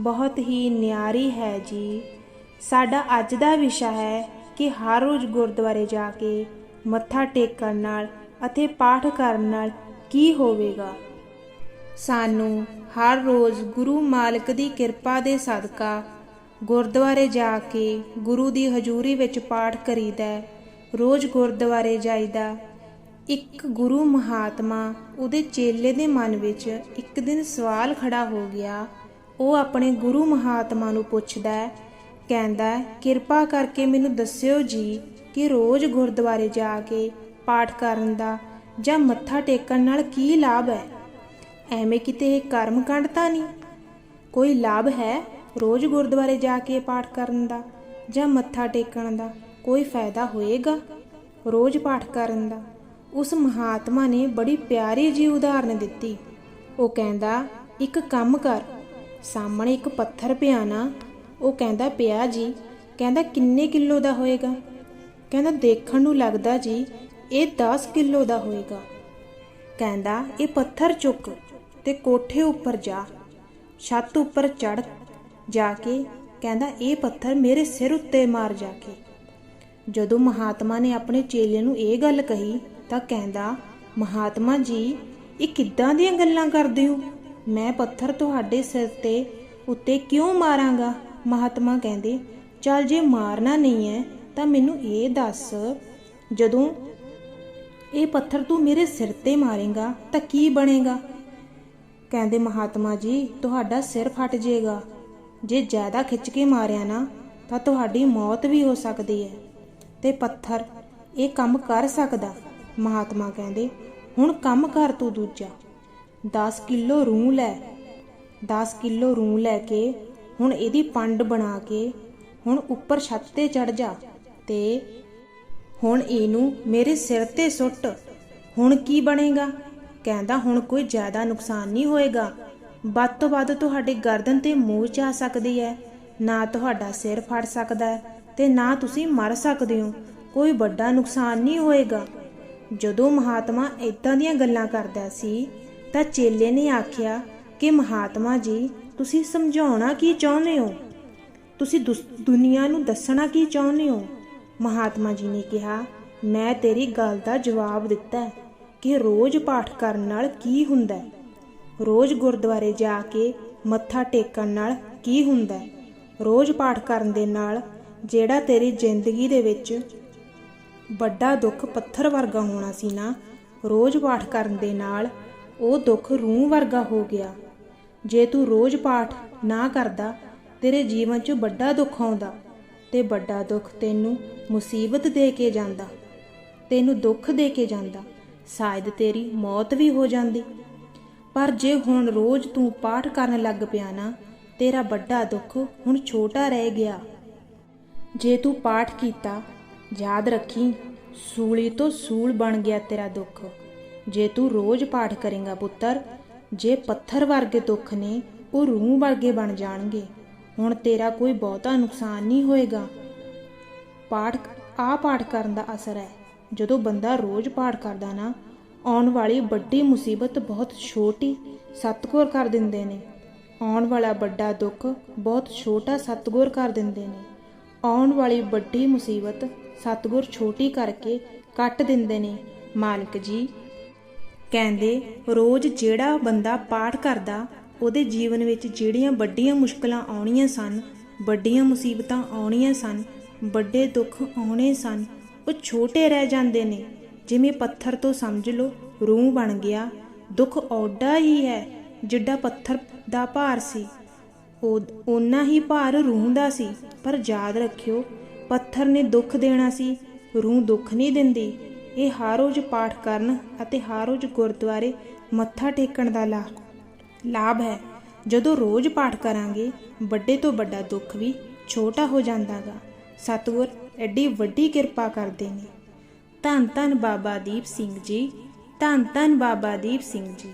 ਬਹੁਤ ਹੀ ਨਿਆਰੀ ਹੈ ਜੀ। ਸਾਡਾ ਅੱਜ ਦਾ ਵਿਸ਼ਾ ਹੈ ਕਿ ਹਰ ਰੋਜ਼ ਗੁਰਦੁਆਰੇ ਜਾ ਕੇ ਮੱਥਾ ਟੇਕਣ ਨਾਲ ਅਤੇ ਪਾਠ ਕਰਨ ਨਾਲ ਕੀ ਹੋਵੇਗਾ? ਸਾਨੂੰ ਹਰ ਰੋਜ਼ ਗੁਰੂ ਮਾਲਕ ਦੀ ਕਿਰਪਾ ਦੇ ਸਦਕਾ ਗੁਰਦੁਆਰੇ ਜਾ ਕੇ ਗੁਰੂ ਦੀ ਹਜ਼ੂਰੀ ਵਿੱਚ ਪਾਠ ਕਰੀਦਾ ਰੋਜ਼ ਗੁਰਦੁਆਰੇ ਜਾਈਦਾ ਇੱਕ ਗੁਰੂ ਮਹਾਤਮਾ ਉਹਦੇ ਚੇਲੇ ਦੇ ਮਨ ਵਿੱਚ ਇੱਕ ਦਿਨ ਸਵਾਲ ਖੜਾ ਹੋ ਗਿਆ ਉਹ ਆਪਣੇ ਗੁਰੂ ਮਹਾਤਮਾ ਨੂੰ ਪੁੱਛਦਾ ਹੈ, ਕਹਿੰਦਾ ਕਿਰਪਾ ਕਰਕੇ ਮੈਨੂੰ ਦੱਸਿਓ ਜੀ ਕਿ ਰੋਜ਼ ਗੁਰਦੁਆਰੇ ਜਾ ਕੇ ਪਾਠ ਕਰਨ ਦਾ ਜਾਂ ਮੱਥਾ ਟੇਕਣ ਨਾਲ ਕੀ ਲਾਭ ਹੈ? ਐਵੇਂ ਕਿਤੇ ਇਹ ਕਰਮ ਤਾਂ ਨਹੀਂ? ਕੋਈ ਲਾਭ ਹੈ ਰੋਜ਼ ਗੁਰਦੁਆਰੇ ਜਾ ਕੇ ਪਾਠ ਕਰਨ ਦਾ ਜਾਂ ਮੱਥਾ ਟੇਕਣ ਦਾ? ਕੋਈ ਫਾਇਦਾ ਹੋਏਗਾ ਰੋਜ਼ ਪਾਠ ਕਰਨ ਦਾ? ਉਸ ਮਹਾਤਮਾ ਨੇ ਬੜੀ ਪਿਆਰੀ ਜੀ ਉਦਾਹਰਨ ਦਿੱਤੀ। ਉਹ ਕਹਿੰਦਾ, ਇੱਕ ਕੰਮ ਕਰ ਸਾਹਮਣੇ ਇੱਕ ਪੱਥਰ ਪਿਆ ਨਾ, ਉਹ ਕਹਿੰਦਾ, ਪਿਆ ਜੀ। ਕਹਿੰਦਾ, ਕਿੰਨੇ ਕਿਲੋ ਦਾ ਹੋਏਗਾ? ਕਹਿੰਦਾ, ਦੇਖਣ ਨੂੰ ਲੱਗਦਾ ਜੀ, ਇਹ 10 ਕਿਲੋ ਦਾ ਹੋਏਗਾ। ਕਹਿੰਦਾ, ਇਹ ਪੱਥਰ ਚੁੱਕ ਤੇ ਕੋਠੇ ਉੱਪਰ ਜਾ, ਛੱਤ ਉੱਪਰ ਚੜ ਜਾ ਕੇ। ਕਹਿੰਦਾ, ਇਹ ਪੱਥਰ ਮੇਰੇ ਸਿਰ ਉੱਤੇ ਮਾਰ ਜਾ ਕੇ। ਜਦੋਂ ਮਹਾਤਮਾ ਨੇ ਆਪਣੇ ਚੇਲੇ ਨੂੰ ਇਹ ਗੱਲ ਕਹੀ, ਤਾਂ ਕਹਿੰਦਾ, ਮਹਾਤਮਾ ਜੀ, ਇਹ ਕਿੱਦਾਂ ਦੀਆਂ ਗੱਲਾਂ ਕਰਦੇ ਹੋ? ਮੈਂ ਪੱਥਰ ਤੁਹਾਡੇ ਸਿਰ ਤੇ ਉੱਤੇ ਕਿਉਂ ਮਾਰਾਂਗਾ? ਮਹਾਤਮਾ ਕਹਿੰਦੇ, ਚੱਲ ਜੇ ਮਾਰਨਾ ਨਹੀਂ ਹੈ, ਤਾਂ ਮੈਨੂੰ ਇਹ ਦੱਸ, ਜਦੋਂ ਇਹ ਪੱਥਰ ਤੂੰ ਮੇਰੇ ਸਿਰ ਤੇ ਮਾਰੇਗਾ, ਤਾਂ ਕੀ ਬਣੇਗਾ? ਕਹਿੰਦੇ ਮਹਾਤਮਾ ਜੀ, ਤੁਹਾਡਾ ਸਿਰ ਫਟ ਜਾਏਗਾ। ਜੇ ਜ਼ਿਆਦਾ ਖਿੱਚ ਕੇ ਮਾਰਿਆ ਨਾ, ਤਾਂ ਤੁਹਾਡੀ ਮੌਤ ਵੀ ਹੋ ਸਕਦੀ ਹੈ। ਤੇ ਪੱਥਰ, ਇਹ ਕੰਮ ਕਰ ਸਕਦਾ? ਮਹਾਤਮਾ ਕਹਿੰਦੇ, ਹੁਣ ਕੰਮ ਕਰ ਤੂੰ ਦੂਜਾ। 10 ਕਿਲੋ ਰੂੰ ਲੈ। 10 ਕਿਲੋ ਰੂੰ ਲੈ ਕੇ ਹੁਣ ਇਹਦੀ ਪੰਡ ਬਣਾ ਕੇ ਹੁਣ ਉੱਪਰ ਛੱਤ ਤੇ ਚੜ ਜਾ ਤੇ ਹੁਣ ਇਹਨੂੰ ਮੇਰੇ ਸਿਰ ਤੇ ਸੁੱਟ। ਹੁਣ ਕੀ ਬਣੇਗਾ? ਕਹਿੰਦਾ ਹੁਣ ਕੋਈ ਜ਼ਿਆਦਾ ਨੁਕਸਾਨ ਨਹੀਂ ਹੋਏਗਾ। ਵੱਧ ਤੋਂ ਵੱਧ ਤੁਹਾਡੇ ਗਰਦਨ ਤੇ ਮੋਚ ਆ ਸਕਦੀ ਹੈ ਨਾ ਤੁਹਾਡਾ ਸਿਰ ਫੜ ਸਕਦਾ ਹੈ ਤੇ ਨਾ ਤੁਸੀਂ ਮਰ ਸਕਦੇ ਹੋ। ਕੋਈ ਵੱਡਾ ਨੁਕਸਾਨ ਨਹੀਂ ਹੋਏਗਾ। ਜਦੋਂ ਮਹਾਤਮਾ ਇਦਾਂ ਦੀਆਂ ਗੱਲਾਂ ਕਰਦਾ ਸੀ ਤਾਂ ਚੇਲੇ ਨੇ ਆਖਿਆ ਕਿ ਮਹਾਤਮਾ ਜੀ, ਤੁਸੀਂ ਸਮਝਾਉਣਾ ਕੀ ਚਾਹੁੰਦੇ ਹੋ? ਤੁਸੀਂ ਦੁਸ- ਦੁਨੀਆ ਨੂੰ ਦੱਸਣਾ ਕੀ ਚਾਹੁੰਦੇ ਹੋ? ਮਹਾਤਮਾ ਜੀ ਨੇ ਕਿਹਾ, ਮੈਂ ਤੇਰੀ ਗੱਲ ਦਾ ਜਵਾਬ ਦਿੱਤਾ ਕਿ ਰੋਜ਼ ਪਾਠ ਕਰਨ ਨਾਲ ਕੀ ਹੁੰਦਾ ਹੈ? ਰੋਜ਼ ਗੁਰਦੁਆਰੇ ਜਾ ਕੇ ਮੱਥਾ ਟੇਕਣ ਨਾਲ ਕੀ ਹੁੰਦਾ ਹੈ? ਰੋਜ਼ ਪਾਠ ਕਰਨ ਦੇ ਨਾਲ ਜਿਹੜਾ ਤੇਰੀ ਜ਼ਿੰਦਗੀ ਦੇ ਵਿੱਚ ਵੱਡਾ ਦੁੱਖ ਪੱਥਰ ਵਰਗਾ ਹੋਣਾ ਸੀ ਨਾ, ਰੋਜ਼ ਪਾਠ ਕਰਨ ਦੇ ਨਾਲ ਉਹ ਦੁੱਖ ਰੂਹ ਵਰਗਾ ਹੋ ਗਿਆ। ਜੇ ਤੂੰ ਰੋਜ਼ ਪਾਠ ਨਾ ਕਰਦਾ, ਤੇਰੇ ਜੀਵਨ 'ਚ ਵੱਡਾ ਦੁੱਖ ਆਉਂਦਾ ਤੇ ਵੱਡਾ ਦੁੱਖ ਤੈਨੂੰ ਮੁਸੀਬਤ ਦੇ ਕੇ ਜਾਂਦਾ, ਤੈਨੂੰ ਦੁੱਖ ਦੇ ਕੇ ਜਾਂਦਾ, ਸ਼ਾਇਦ ਤੇਰੀ ਮੌਤ ਵੀ ਹੋ ਜਾਂਦੀ। ਪਰ ਜੇ ਹੁਣ ਰੋਜ਼ ਤੂੰ ਪਾਠ ਕਰਨ ਲੱਗ ਪਿਆ ਨਾ, ਤੇਰਾ ਵੱਡਾ ਦੁੱਖ ਹੁਣ ਛੋਟਾ ਰਹਿ ਗਿਆ। ਜੇ ਤੂੰ ਪਾਠ ਕੀਤਾ, ਯਾਦ ਰੱਖੀ, ਸੂਲੀ ਤੋਂ ਸੂਲ ਬਣ ਗਿਆ ਤੇਰਾ ਦੁੱਖ। ਜੇ ਤੂੰ ਰੋਜ਼ ਪਾਠ ਕਰੇਂਗਾ ਪੁੱਤਰ, ਜੇ ਪੱਥਰ ਵਰਗੇ ਦੁੱਖ ਨੇ, ਉਹ ਰੂਹ ਵਰਗੇ ਬਣ ਜਾਣਗੇ। ਹੁਣ ਤੇਰਾ ਕੋਈ ਬਹੁਤਾ ਨੁਕਸਾਨ ਨਹੀਂ ਹੋਏਗਾ। ਪਾਠ ਆ ਪਾਠ ਕਰਨ ਦਾ ਅਸਰ ਹੈ। ਜਦੋਂ ਬੰਦਾ ਰੋਜ਼ ਪਾਠ ਕਰਦਾ ਨਾ, ਆਉਣ ਵਾਲੀ ਵੱਡੀ ਮੁਸੀਬਤ ਬਹੁਤ ਛੋਟੀ ਸਤਗੁਰ ਕਰ ਦਿੰਦੇ ਨੇ। ਆਉਣ ਵਾਲਾ ਵੱਡਾ ਦੁੱਖ ਬਹੁਤ ਛੋਟਾ ਸਤਗੁਰ ਕਰ ਦਿੰਦੇ ਨੇ। ਆਉਣ ਵਾਲੀ ਵੱਡੀ ਮੁਸੀਬਤ ਸਤਗੁਰ ਛੋਟੀ ਕਰਕੇ ਕੱਟ ਦਿੰਦੇ ਨੇ। ਮਾਲਕ ਜੀ ਕਹਿੰਦੇ, ਰੋਜ਼ ਜਿਹੜਾ ਬੰਦਾ ਪਾਠ ਕਰਦਾ, ਉਹਦੇ ਜੀਵਨ ਵਿੱਚ ਜਿਹੜੀਆਂ ਵੱਡੀਆਂ ਮੁਸ਼ਕਲਾਂ ਆਉਣੀਆਂ ਸਨ, ਵੱਡੀਆਂ ਮੁਸੀਬਤਾਂ ਆਉਣੀਆਂ ਸਨ, ਵੱਡੇ ਦੁੱਖ ਆਉਣੇ ਸਨ, ਉਹ ਛੋਟੇ ਰਹਿ ਜਾਂਦੇ ਨੇ। ਜਿਵੇਂ ਪੱਥਰ ਤੋਂ ਸਮਝ ਲਓ, ਰੂਹ ਬਣ ਗਿਆ, ਦੁੱਖ ਔਡਾ ਹੀ ਹੈ, ਜਿੱਡਾ ਪੱਥਰ ਦਾ ਭਾਰ ਸੀ। ਉਹ ਓਨਾ ਹੀ ਭਾਰ ਰੂਹ ਦਾ ਸੀ। ਪਰ ਯਾਦ ਰੱਖਿਓ, ਪੱਥਰ ਨੇ ਦੁੱਖ ਦੇਣਾ ਸੀ, ਰੂਹ ਦੁੱਖ ਨਹੀਂ ਦਿੰਦੀ। ਇਹ ਹਰ ਰੋਜ਼ ਪਾਠ ਕਰਨ ਅਤੇ ਹਰ ਰੋਜ਼ ਗੁਰਦੁਆਰੇ ਮੱਥਾ ਟੇਕਣ ਦਾ ਲਾ- ਲਾਭ ਹੈ। ਜਦੋਂ ਰੋਜ਼ ਪਾਠ ਕਰਾਂਗੇ, ਵੱਡੇ ਤੋਂ ਵੱਡਾ ਦੁੱਖ ਵੀ ਛੋਟਾ ਹੋ ਜਾਂਦਾਗਾ। ਸਤਿਗੁਰ, ਐਡੀ ਵੱਡੀ ਕਿਰਪਾ ਕਰਦੇ ਨੇ। ਧੰਨ ਧੰਨ ਬਾਬਾ ਦੀਪ ਸਿੰਘ ਜੀ ਧੰਨ ਧੰਨ ਬਾਬਾ ਦੀਪ ਸਿੰਘ ਜੀ।